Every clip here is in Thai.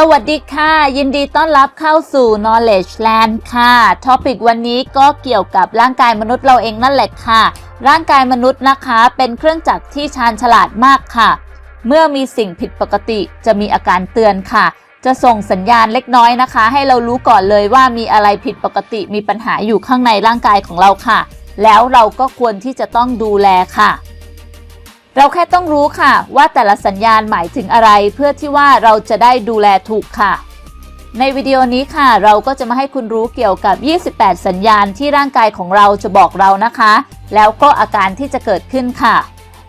สวัสดีค่ะ ยินดีต้อนรับเข้าสู่ Knowledge Land ค่ะท็อปิกวันนี้ก็เกี่ยวกับร่างกายมนุษย์เราเองนั่นแหละค่ะ ร่างกายมนุษย์นะคะเป็นเครื่องจักรที่ชาญฉลาดมากค่ะ เมื่อมีสิ่งผิดปกติจะมีอาการเตือนค่ะ จะส่งสัญญาณเล็กน้อยนะคะ ให้เรารู้ก่อนเลยว่ามีอะไรผิดปกติมีปัญหาอยู่ข้างในร่างกายของเราค่ะ แล้วเราก็ควรที่จะต้องดูแลค่ะ เราแค่ต้องรู้ค่ะ ว่าแต่ละสัญญาณหมายถึงอะไรเพื่อที่ว่าเราจะได้ดูแลถูกค่ะ ในวิดีโอนี้ค่ะ เราก็จะมาให้คุณรู้เกี่ยวกับ 28 สัญญาณที่ร่างกายของเราจะบอกเรานะคะ แล้วก็อาการที่จะเกิดขึ้นค่ะ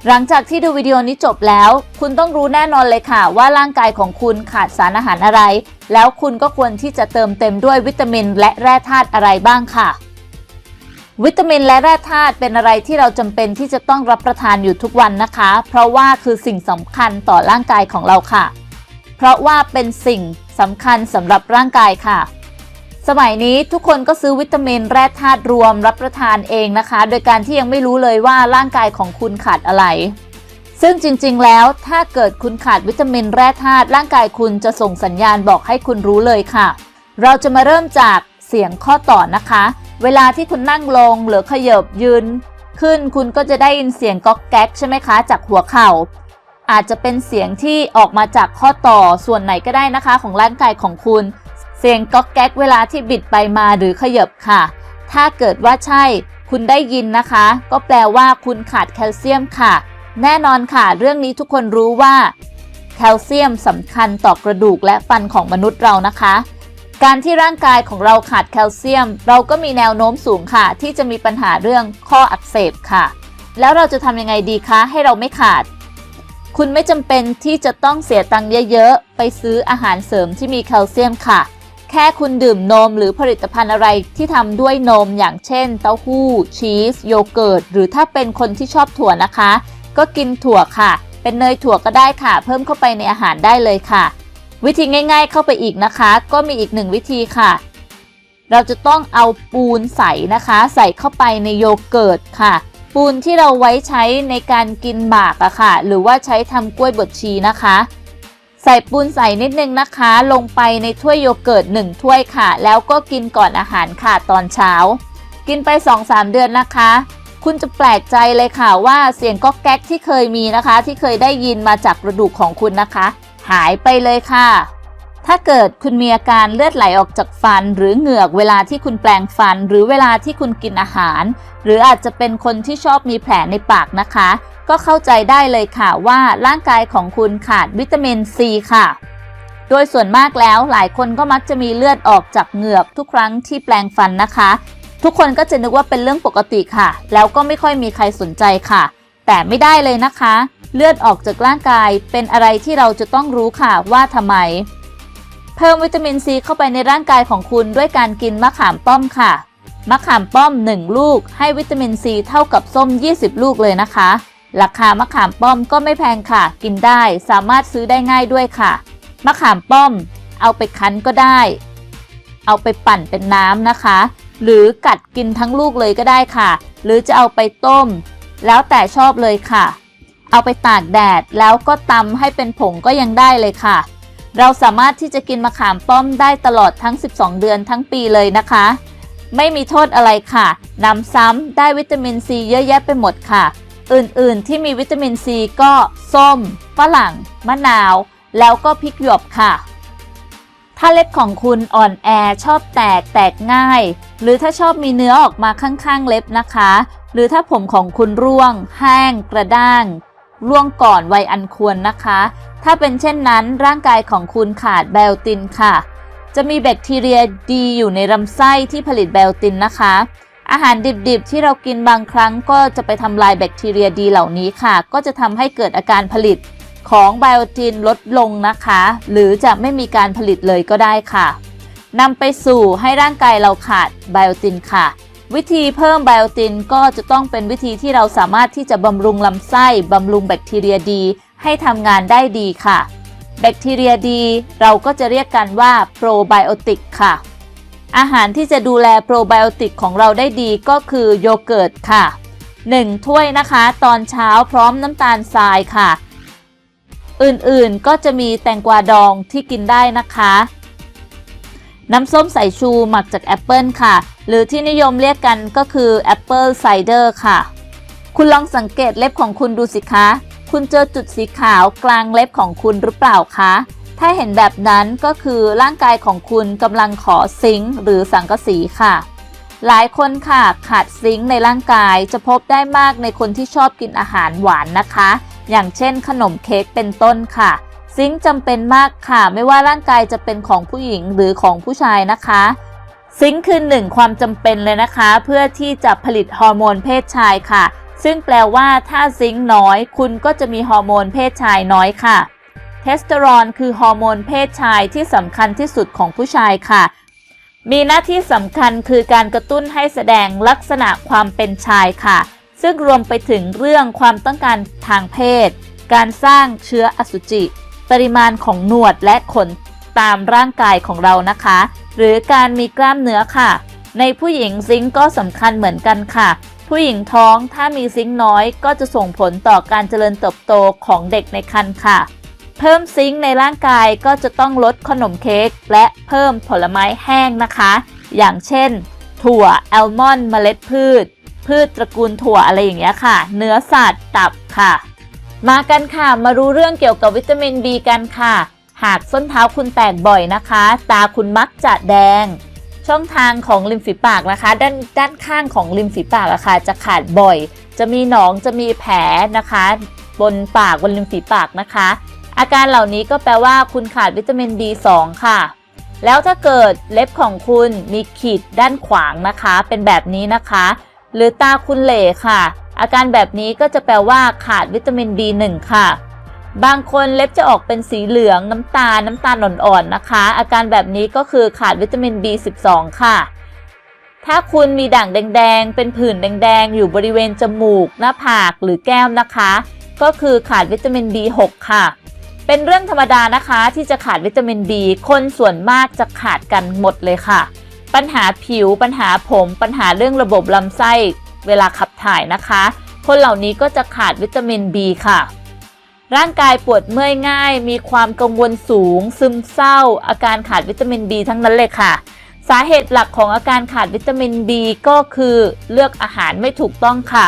หลังจากที่ดูวิดีโอนี้จบแล้ว คุณต้องรู้แน่นอนเลยค่ะ ว่าร่างกายของคุณขาดสารอาหารอะไร แล้วคุณก็ควรที่จะเติมเต็มด้วยวิตามิน และแร่ธาตุอะไรบ้างค่ะ วิตามินและแร่ธาตุเป็นอะไรที่เราจำเป็นที่จะต้องรับประทานอยู่ทุกวันนะคะ เพราะว่าคือสิ่งสำคัญต่อร่างกายของเราค่ะ เพราะว่าเป็นสิ่งสำคัญสำหรับร่างกายค่ะ สมัยนี้ทุกคนก็ซื้อวิตามินแร่ธาตุรวมรับประทานเองนะคะ โดยการที่ยังไม่รู้เลยว่าร่างกายของคุณขาดอะไร ซึ่งจริงๆ แล้วถ้าเกิดคุณขาดวิตามินแร่ธาตุร่างกายคุณจะส่งสัญญาณบอกให้คุณรู้เลยค่ะ เราจะมาเริ่มจากเสียงข้อต่อนะคะ เวลาที่คุณนั่งลงหรือขยบยืน ขึ้นคุณก็จะได้ยินเสียงก๊อกแก๊กใช่ไหมคะ จากหัวเข่า อาจจะเป็นเสียงที่ออกมาจากข้อต่อส่วนไหนก็ได้นะคะ ของร่างกายของคุณ เสียงก๊อกแก๊กเวลาที่บิดไปมาหรือขยบค่ะ ถ้าเกิดว่าใช่ คุณได้ยินนะคะ ก็แปลว่าคุณขาดแคลเซียมค่ะ แน่นอนค่ะ เรื่องนี้ทุกคนรู้ว่า แคลเซียมสำคัญต่อกระดูกและฟันของมนุษย์เรานะคะ การที่ร่างกายของเราขาดแคลเซียม เราก็มีแนวโน้มสูงค่ะ ที่จะมีปัญหาเรื่องข้ออักเสบค่ะ แล้วเราจะทำยังไงดีคะให้เราไม่ขาด คุณไม่จำเป็นที่จะต้องเสียตังค์เยอะๆ ไปซื้ออาหารเสริมที่มีแคลเซียมค่ะ แค่คุณดื่มนมหรือผลิตภัณฑ์อะไรที่ทำด้วยนมอย่างเช่น เต้าหู้ ชีส โยเกิร์ต หรือถ้าเป็นคนที่ชอบถั่วนะคะ ก็กินถั่วค่ะ เป็นเนยถั่วก็ได้ค่ะ เพิ่มเข้าไปในอาหารได้เลยค่ะ วิธีง่าย ๆ เข้าไปอีกนะคะ ก็มีอีกหนึ่งวิธีค่ะ เราจะต้องเอาปูนใสนะคะ ใส่เข้าไปในโยเกิร์ตค่ะ ปูนที่เราไว้ใช้ในการกินหมากอะค่ะ หรือว่าใช้ทำกล้วยบดชีนะคะ ใส่ปูนใส่นิดนึงนะคะ ลงไปในถ้วยโยเกิร์ต1ถ้วยค่ะ แล้วก็กินก่อนอาหารค่ะตอนเช้า กินไป 2-3 เดือนนะคะคุณจะแปลกใจเลยค่ะว่าเสียงก๊อกแก๊กที่เคยมีนะคะ ที่เคยได้ยินมาจากกระดูกของคุณนะคะ หายไปเลยค่ะ ถ้าเกิดคุณมีอาการเลือดไหลออกจากฟัน หรือเหงือกเวลาที่คุณแปลงฟัน หรือเวลาที่คุณกินอาหาร หรืออาจจะเป็นคนที่ชอบมีแผลในปากนะคะ ก็เข้าใจได้เลยค่ะว่าร่างกายของคุณขาดวิตามินซีค่ะโดยส่วนมากแล้วหลายคนก็มักจะมีเลือดออกจากเหงือกทุกครั้งที่แปลงฟันนะคะ ทุกคนก็จะนึกว่าเป็นเรื่องปกติค่ะ แล้วก็ไม่ค่อยมีใครสนใจค่ะ แต่ไม่ได้เลยนะคะ เลือดออกจากร่างกายเป็นอะไรที่เราจะต้องรู้ค่ะว่าทำไม เพิ่มวิตามินซีเข้าไปในร่างกายของคุณด้วยการกินมะขามป้อมค่ะ มะขามป้อม 1 ลูก ให้วิตามินซีเท่ากับส้ม 20 ลูกเลยนะคะ ราคามะขามป้อมก็ไม่แพงค่ะ กินได้สามารถซื้อได้ง่ายด้วยค่ะ มะขามป้อม เอาไปคั้นก็ได้ เอาไปปั่นเป็นน้ำนะคะ หรือกัดกินทั้งลูกเลยก็ได้ค่ะ หรือจะเอาไปต้ม แล้วแต่ชอบเลยค่ะ เอาไปตากแดดแล้วก็ตำให้เป็นผงก็ยังได้เลยค่ะ เราสามารถที่จะกินมะขามป้อมได้ตลอดทั้ง 12 เดือนทั้งปีเลยนะคะ ไม่มีโทษอะไรค่ะนำซ้ำได้วิตามินซีเยอะแยะไปหมดค่ะ อื่นๆที่มีวิตามินซีก็ส้ม ฝรั่ง มะนาว แล้วก็พริกหยวบค่ะ ถ้าเล็บของคุณอ่อนแอชอบแตกแตกง่าย หรือถ้าชอบมีเนื้อออกมาข้างๆเล็บนะคะ หรือถ้าผมของคุณร่วง แห้ง กระด้าง ร่วงก่อนวัยอันควรนะคะ ถ้าเป็นเช่นนั้นร่างกายของคุณขาดไบโอตินค่ะ จะมีแบคทีเรียดีอยู่ในลำไส้ที่ผลิตไบโอตินนะคะ อาหารดิบๆ ที่เรากินบางครั้งก็จะไปทำลายแบคทีเรียดีเหล่านี้ค่ะ ก็จะทำให้เกิดอาการผลิต ของไบโอตินลดลงนะคะ หรือจะไม่มีการผลิตเลยก็ได้ค่ะนำไปสู่ให้ร่างกายเราขาดไบโอตินค่ะ วิธีเพิ่มไบโอตินก็จะต้องเป็นวิธีที่เราสามารถที่จะบำรุงลำไส้บำรุงแบคทีเรียดี ให้ทำงานได้ดีค่ะ แบคทีเรียดี เราก็จะเรียกกันว่าโปรไบโอติกค่ะ อาหารที่จะดูแลโปรไบโอติกของเราได้ดีก็คือโยเกิร์ตค่ะ 1 ถ้วยนะคะ ตอนเช้าพร้อมน้ำตาลทรายค่ะ อื่นๆ ก็จะมีแตงกวาดองที่กินได้นะคะ น้ำส้มสายชูหมักจากแอปเปิลค่ะ หรือที่นิยมเรียกกันก็คือแอปเปิลไซเดอร์ค่ะ คุณลองสังเกตเล็บของคุณดูสิคะ คุณเจอจุดสีขาวกลางเล็บของคุณหรือเปล่าคะ ถ้าเห็นแบบนั้นก็คือร่างกายของคุณกำลังขอซิงค์หรือสังกะสีค่ะหลายคนค่ะขาดซิงค์ในร่างกายจะพบได้มากในคนที่ชอบกินอาหารหวานนะคะ อย่างเช่นขนมเค้กเป็นต้นค่ะ ซิงค์จำเป็นมากค่ะ ไม่ว่าร่างกายจะเป็นของผู้หญิงหรือของผู้ชายนะคะ ซิงค์คือหนึ่งความจำเป็นเลยนะคะ เพื่อที่จะผลิตฮอร์โมนเพศชายค่ะ ซึ่งแปลว่าถ้าซิงค์น้อย คุณก็จะมีฮอร์โมนเพศชายน้อยค่ะเทสโทสเตอโรนคือฮอร์โมนเพศชายที่สำคัญที่สุดของผู้ชายค่ะมีหน้าที่สำคัญคือการกระตุ้นให้แสดงลักษณะความเป็นชายค่ะ ซึ่งรวมไปถึงเรื่องความต้องการทางเพศ การสร้างเชื้ออสุจิ ปริมาณของหนวดและขนตามร่างกายของเรานะคะ หรือการมีกล้ามเนื้อค่ะ ในผู้หญิงซิงก์ก็สำคัญเหมือนกันค่ะ ผู้หญิงท้องถ้ามีซิงค์น้อย ก็จะส่งผลต่อการเจริญเติบโตของเด็กในครรภ์ค่ะ เพิ่มซิงค์ในร่างกายก็จะต้องลดขนมเค้กและเพิ่มผลไม้แห้งนะคะ อย่างเช่น ถั่วแอลมอนด์เมล็ดพืช พืชตระกูลถั่วอะไรอย่างเงี้ยค่ะ เนื้อสัตว์ตับค่ะ มากันค่ะมารู้เรื่องเกี่ยวกับวิตามิน B กันค่ะ หากส้นเท้าคุณแตกบ่อยนะคะ ตาคุณมักจะแดง ช่องทางของริมฝีปากนะคะ ด้านด้านข้างของริมฝีปากอะค่ะจะขาดบ่อย จะมีหนองจะมีแผลนะคะ บนปากบนริมฝีปากนะคะ อาการเหล่านี้ก็แปลว่าคุณขาดวิตามิน B2 ค่ะแล้วถ้าเกิดเล็บของคุณมีขีดด้านขวางนะคะ เป็นแบบนี้นะคะ หรือตาคุณเหล่ค่ะ อาการแบบนี้ก็จะแปลว่าขาดวิตามิน B1 ค่ะ บางคนเล็บจะออกเป็นสีเหลืองน้ำตาลน้ำตาลอ่อนๆนะคะ อาการแบบนี้ก็คือขาดวิตามิน B12 ค่ะ ถ้าคุณมีด่างแดง ๆ เป็นผื่นแดง ๆ อยู่บริเวณจมูก หน้าผากหรือแก้มนะคะ ก็คือขาดวิตามิน B6 ค่ะเป็นเรื่องธรรมดานะคะที่จะขาดวิตามิน B คนส่วนมากจะขาดกันหมดเลยค่ะ ปัญหาผิว ปัญหาผม ปัญหาเรื่องระบบลำไส้ เวลาขับถ่ายนะคะ คนเหล่านี้ก็จะขาดวิตามิน B ค่ะ ร่างกายปวดเมื่อยง่าย มีความกังวลสูง ซึมเศร้า อาการขาดวิตามิน B ทั้งนั้นเลยค่ะ สาเหตุหลักของอาการขาดวิตามิน B ก็คือเลือกอาหารไม่ถูกต้องค่ะ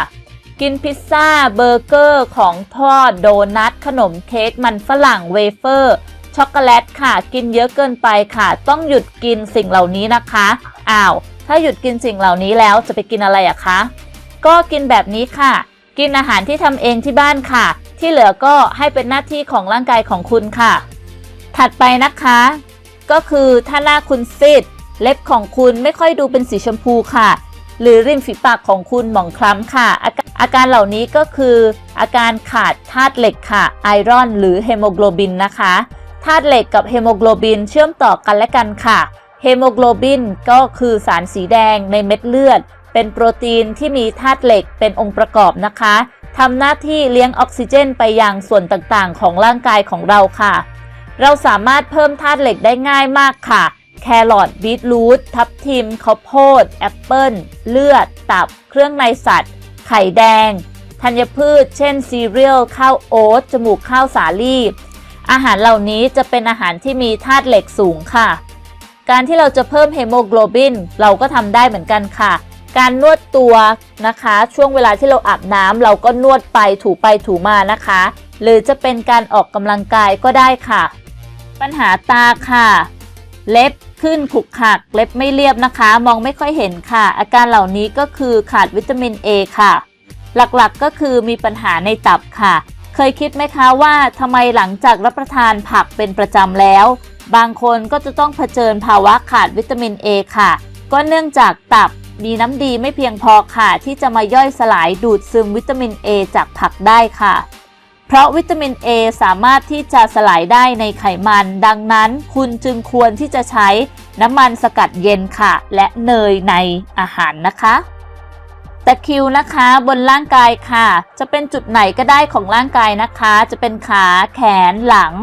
กินพิซซ่า เบอร์เกอร์ ของทอด โดนัท ขนมเค้ก มันฝรั่ง เวเฟอร์ ช็อกโกแลตค่ะ กินเยอะเกินไปค่ะ ต้องหยุดกินสิ่งเหล่านี้นะคะอ้าวถ้าหยุดกินสิ่งเหล่านี้แล้วจะไปกินอะไรอะคะก็กินแบบนี้ค่ะ กินอาหารที่ทำเองที่บ้านค่ะ ที่เหลือก็ให้เป็นหน้าที่ของร่างกายของคุณค่ะ ถัดไปนะคะ ก็คือถ้าหน้าคุณซีดเล็บของคุณไม่ค่อยดูเป็นสีชมพูค่ะ หรือริมฝีปากของคุณหมองคล้ำค่ะอาการอาการเหล่านี้ก็คือ อาการขาดธาตุเหล็กค่ะ ไอรอน หรือเฮโมโกลบินนะคะ ธาตุเหล็กกับเฮโมโกลบินเชื่อมต่อกันและกันค่ะเฮโมโกลบินก็คือสารสีแดงในเม็ดเลือด เป็นโปรตีนที่มีธาตุเหล็กเป็นองค์ประกอบนะคะทำหน้าที่เลี้ยงออกซิเจนไปยังส่วนต่างๆ ของร่างกายของเราค่ะ เราสามารถเพิ่มธาตุเหล็กได้ง่ายมากค่ะ แครอทบีทรูททับทิมข้าวโพด แอปเปิลเลือด ตับ เครื่องในสัตว์ ไข่แดง ธัญพืช เช่นซีเรียล ข้าวโอ๊ต จมูกข้าวสาลี่ อาหารเหล่านี้จะเป็นอาหารที่มีธาตุเหล็กสูงค่ะ การที่เราจะเพิ่มเฮโมโกลบินเราก็ทำได้เหมือนกันค่ะ การนวดตัวนะคะ ช่วงเวลาที่เราอาบน้ำเราก็นวดไปถูไปถูมานะคะ หรือจะเป็นการออกกำลังกายก็ได้ค่ะ ปัญหาตาค่ะ เล็บขึ้นขุกขักเล็บไม่เรียบนะคะ มองไม่ค่อยเห็นค่ะ อาการเหล่านี้ก็คือขาดวิตามิน A ค่ะ หลักๆก็คือมีปัญหาในตับค่ะ เคยคิดไหมคะว่าทำไมหลังจากรับประทานผักเป็นประจำแล้ว บางคนก็จะต้องเผชิญภาวะขาดวิตามิน A ค่ะ ก็เนื่องจากตับมีน้ำดีไม่เพียงพอค่ะ ที่จะมาย่อยสลายดูดซึมวิตามิน A จากผักได้ค่ะ เพราะวิตามิน A สามารถที่จะสลายได้ในไขมัน ดังนั้นคุณจึงควรที่จะใช้น้ำมันสกัดเย็นค่ะ และเนยในอาหารนะคะ ตะคิวนะคะบนร่างกายค่ะ จะเป็นจุดไหนก็ได้ของร่างกายนะคะ จะเป็นขาแขนหลัง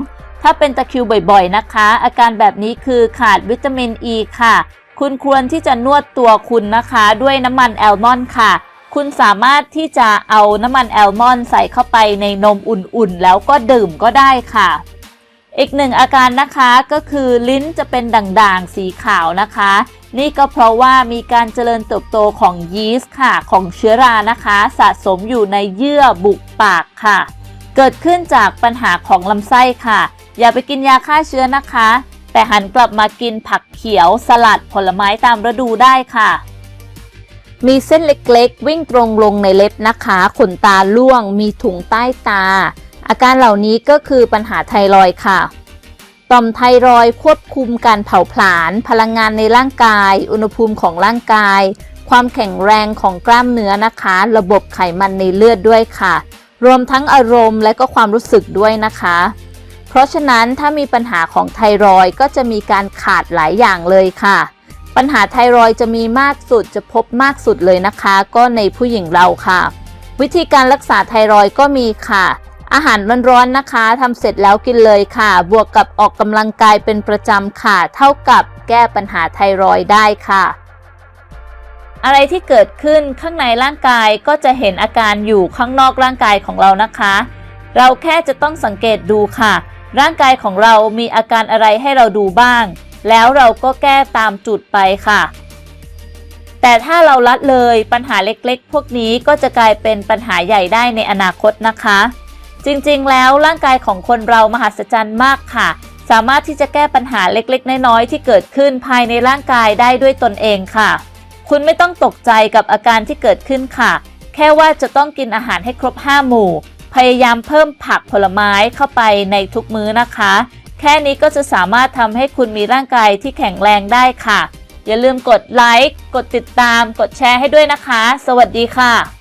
ถ้าเป็นตะคิวบ่อยๆนะคะ อาการแบบนี้คือขาดวิตามินอ e ีค่ะ คุณควรที่จะนวดตัวคุณนะคะ ด้วยน้ำมันแอลมอนด์ค่ะ คุณสามารถที่จะเอาน้ำมันแอลมอนด์ใส่เข้าไปในนมอุ่นๆ แล้วก็ดื่มก็ได้ค่ะ อีกหนึ่งอาการนะคะก็คือลิ้นจะเป็นด่างๆสีขาวนะคะ นี่ก็เพราะว่ามีการเจริญเติบโตของยีสต์ค่ะ ของเชื้อรานะคะ สะสมอยู่ในเยื่อบุปากค่ะ เกิดขึ้นจากปัญหาของลำไส้ค่ะ อย่าไปกินยาฆ่าเชื้อนะคะ แต่หันกลับมากินผักเขียวสลัดผลไม้ตามฤดูได้ค่ะ มีเส้นเล็กๆ วิ่งตรงลงในเล็บนะคะ ขนตาล่วง มีถุงใต้ตา อาการเหล่านี้ก็คือปัญหาไทรอยค่ะ ต่อมไทรอยควบคุมการเผาผลาญ พลังงานในร่างกาย อุณหภูมิของร่างกาย ความแข็งแรงของกล้ามเนื้อนะคะ ระบบไขมันในเลือดด้วยค่ะ รวมทั้งอารมณ์และก็ความรู้สึกด้วยนะคะ เพราะฉะนั้นถ้ามีปัญหาของไทรอยก็จะมีการขาดหลายอย่างเลยค่ะ ปัญหาไทรอยจะมีมากสุดจะพบมากสุดเลยนะคะ ก็ในผู้หญิงเราค่ะ วิธีการรักษาไทรอยก็มีค่ะ อาหารร้อนๆนะคะทำเสร็จแล้วกินเลยค่ะ บวกกับออกกำลังกายเป็นประจำค่ะ เท่ากับแก้ปัญหาไทรอยด์ได้ค่ะ อะไรที่เกิดขึ้นข้างในร่างกายก็จะเห็นอาการอยู่ข้างนอกร่างกายของเรานะคะ เราแค่จะต้องสังเกตดูค่ะ ร่างกายของเรามีอาการอะไรให้เราดูบ้าง แล้วเราก็แก้ตามจุดไปค่ะแต่ถ้าเราลัดเลยปัญหาเล็กๆ พวกนี้ก็จะกลายเป็นปัญหาใหญ่ได้ในอนาคตนะคะ จริงๆ แล้วร่างกายของคนเรามหัศจรรย์มากค่ะ สามารถที่จะแก้ปัญหาเล็กๆ น้อยๆ ที่เกิดขึ้นภายในร่างกายได้ด้วยตนเองค่ะ คุณไม่ต้องตกใจกับอาการที่เกิดขึ้นค่ะ แค่ว่าจะต้องกินอาหารให้ครบ 5 หมู่ พยายามเพิ่มผักผลไม้เข้าไปในทุกมื้อนะคะ แค่นี้ก็จะสามารถทำให้คุณมีร่างกายที่แข็งแรงได้ค่ะ อย่าลืมกดไลค์ กดติดตาม กดแชร์ให้ด้วยนะคะ สวัสดีค่ะ